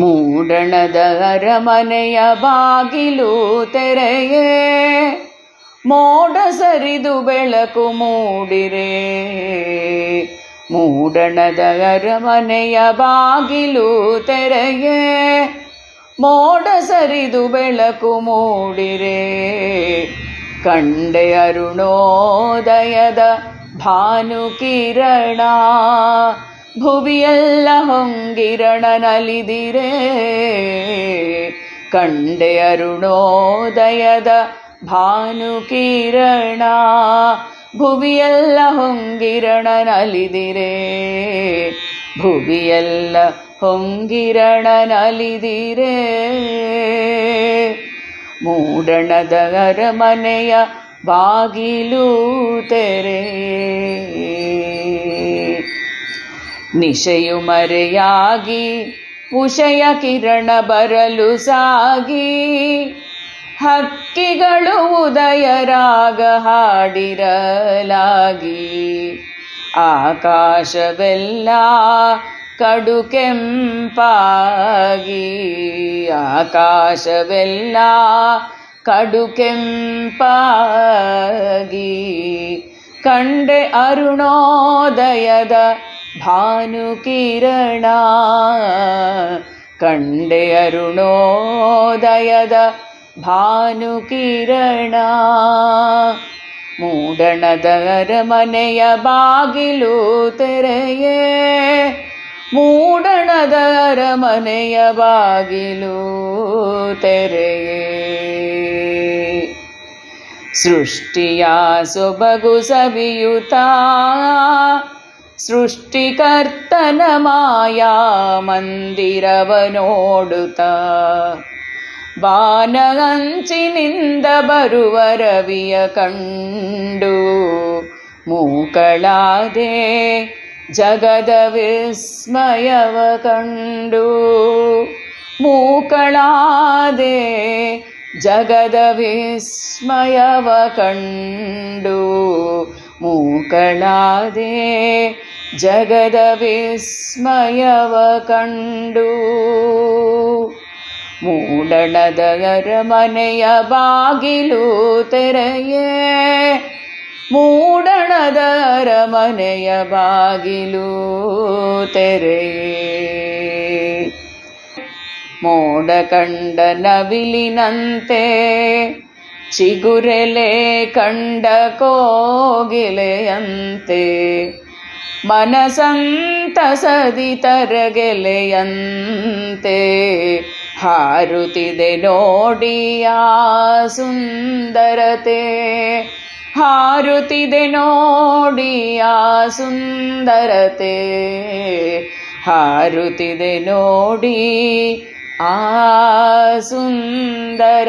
ಮೂಡಣದ ಅರಮನೆಯ ಬಾಗಿಲು ತೆರೆಯೇ. ಮೋಡ ಸರಿದು ಬೆಳಕು ಮೂಡಿರೆ. ಮೂಡಣದ ಅರಮನೆಯ ಬಾಗಿಲು ತೆರೆಯೇ. ಮೋಡ ಸರಿದು ಬೆಳಕು ಮೂಡಿರೆ. ಕಂಡೆ ಅರುಣೋದಯದ ಭಾನುಕಿರಣ. ಭುವಿಯೆಲ್ಲ ಹೊಂಗಿರಣನಲಿದಿರೆ. ಕಂಡೆ ಅರುಣೋದಯದ ಭಾನುಕಿರಣ ಭುವಿಯೆಲ್ಲ ಹೊಂಗಿರಣನಲಿದಿರೇ. ಭುವಿಯೆಲ್ಲ ಹೊಂಗಿರಣನಲಿದಿರೆ. ಮೂಡಣದ ಅರಮನೆಯ ಬಾಗಿಲು ತೆರೆ. ನಿಶೆಯು ಮರೆಯಾಗಿ, ಉಷಯ ಕಿರಣ ಬರಲು ಸಾಗಿ. ಹಕ್ಕಿಗಳು ಉದಯರಾಗ ಹಾಡಿರಲಾಗಿ. ಆಕಾಶವೆಲ್ಲ ಕಡು ಕೆಂಪಾಗಿ ಆಕಾಶವೆಲ್ಲ ಕಡು ಕೆಂಪಾಗಿ ಕಂಡೆ ಅರುಣೋದಯದ ಭಾನುಕಿರಣ. ಕಂಡೆ ಅರುಣೋದಯದ ಭಾನುಕಿರಣ. ಮೂಡಣದರ ಮನೆಯ ಬಾಗಿಲು ತೆರೆಯೇ. ಮೂಡಣದರ ಮನೆಯ ಬಾಗಿಲು ತೆರೆಯೇ. ಸೃಷ್ಟಿಯ ಸೊಬಗು ಸವಿಯುತ ಸೃಷ್ಟಿಕರ್ತನ ಮಾಯಾ ಮಂದಿರವ ನೋಡುತ್ತ ಬಾನಗಂಚಿನಿಂದ ಬರುವ ರವಿಯ ಕಂಡು ಮೂಕಳಾದೆ ಜಗದ ವಿಸ್ಮಯವ ಕಂಡು ಮೂಕಳಾದೆ ಜಗದ ವಿಸ್ಮಯವ ಕಂಡು ಮೂಕಳಾದೆ ಜಗದ ವಿಸ್ಮಯವ ಕಂಡು. ಮೂಡಣದ ಅರಮನೆಯ ಬಾಗಿಲು ತೆರೆಯೇ. ಮೂಡಣದ ಅರಮನೆಯ ಬಾಗಿಲು ತೆರೆಯೇ. ಮೋಡ ಕಂಡ ನವಿಲಿನಂತೆ ಚಿಗುರೆಲೆ ಕಂಡ ಕೋಗಿಲೆಯಂತೆ ಮನಸಂತಸದಿ ತರಗೆಲೆಯಂತೆ ಹಾರುತ್ತಿದೆ ನೋಡಿಯ ಸುಂದರತೆ ಹಾರುತ್ತಿದೆ ನೋಡಿಯ ಸುಂದರತೆ ಹಾರುತ್ತಿದೆ ನೋಡಿ सुन्दर